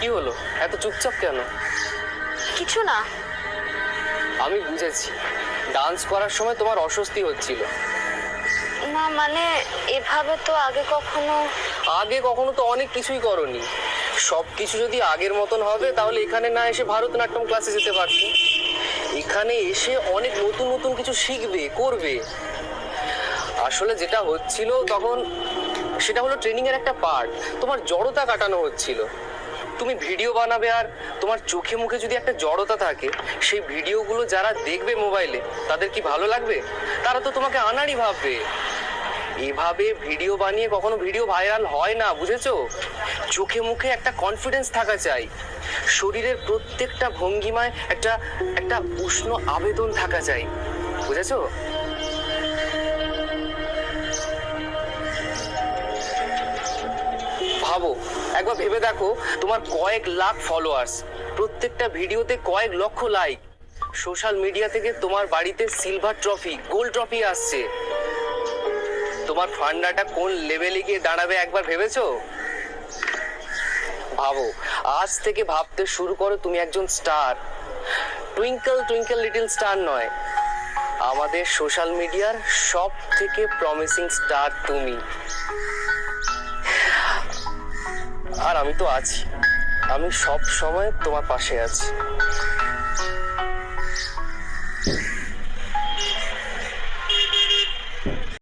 কি হলো? এত চুপচাপ কেন? কিছু না। আমি বুঝেছি। ডান্স করার সময় তোমার অস্বস্তি হচ্ছিল। না মানে এভাবে তো আগে কখনো আগে কখনো তো অনেক কিছুই করনি। সব কিছু যদি আগের মতন হবে তাহলে এখানে না এসে ভারতনাট্যম ক্লাসে যেতে পারতে। এখানে এসে অনেক নতুন নতুন কিছু শিখবে করবে। আসলে যেটা হচ্ছিল তখন সেটা হলো ট্রেনিং এর একটা পার্ট তোমার জড়তা কাটানো হচ্ছিল। তুমি ভিডিও বানাবে আর তোমার চোখে মুখে যদি একটা জড়তা থাকে, সেই ভিডিওগুলো যারা দেখবে মোবাইলে, তাদের কি ভালো লাগবে? তারা তো তোমাকে আনারই ভাববে। এভাবে ভিডিও বানিয়ে কখনো ভিডিও ভাইরাল হয় না, বুঝেছ? চোখে মুখে একটা কনফিডেন্স থাকা চাই। শরীরের প্রত্যেকটা ভঙ্গিমায় একটা একটা উষ্ণ আবেদন থাকা চাই, বুঝেছ? ভাবো। একবার ভেবে দেখো, তোমার কয়েক লাখ ফলোয়ার্স প্রত্যেকটা ভিডিওতে কয়েক লক্ষ লাইক সোশ্যাল মিডিয়া থেকে তোমার বাড়িতে সিলভার ট্রফি গোল্ড ট্রফি আসছে। তোমার ফান্ডাটা কোন লেভেলে গিয়ে দাঁড়াবে একবার ভেবেছো? ভাবো, আজ থেকে ভাবতে শুরু করো তুমি একজন star twinkle twinkle little star নয়। আমাদের সোশ্যাল মিডিয়ার সব থেকে প্রমিসিং স্টার তুমি। আমি তো আছি। আমি সব সময় তোমার পাশে আছি।